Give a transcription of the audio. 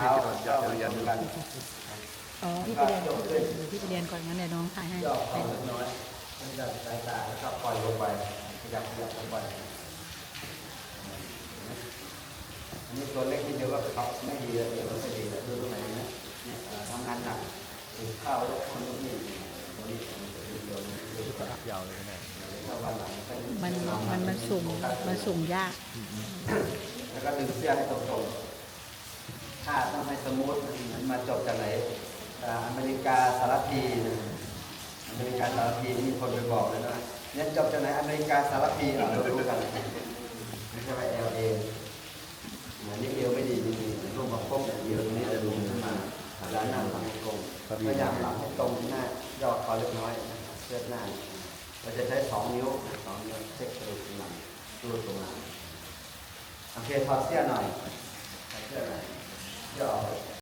เท้าเจ้าเรียนกันอ๋อพี่ไปเรียนพี่ไปเรียนก่อนงั้นเดี๋ยวน้องถ่ายให้ย่อเขาเล็กน้อยมันจะสายตาแล้วก็ปล่อยลงไปขยับขยับลงไปอันนี้ตัวเล็กที่เดียวก็ขับไม่ดีเลยเดี๋ยวไม่ดีเลยดูตรงไหนนะเนี่ยทำงานหนักถือข้าวคนนี้ตัวนี้มันจะเดียวมันจะเป็นยาวเลยนะมันมันมันสุ่มมันสุ่มยาก แล้วก็ดึงเสื้อให้ตรงๆาต้องให้สมูทมันมาจบจากไหนอเมริกาสารพีอเมริกาสารพีนี่มีคนไปบอกเลยนะเนี่ยจบจากไหนอเมริกาสารพีเรารู้กันไม่ใช่ว่าเอลเออันนี้เอวไม่ดีจริงๆรูปมาพบอย่างเดียวตรงนี้จะดูขึ้นมาด้านหน้าหลังให้ตรงพยายามหลังให้ตรงหน้าย่อคอเล็กน้อยเชือหน้าเราจะใช้สองนิ้วสองนิ้วเช็คกระดูกหลังรูตรงหลังโอเคถอดเสื้อหน่อยถอดเสื้อหน่อย ย่อ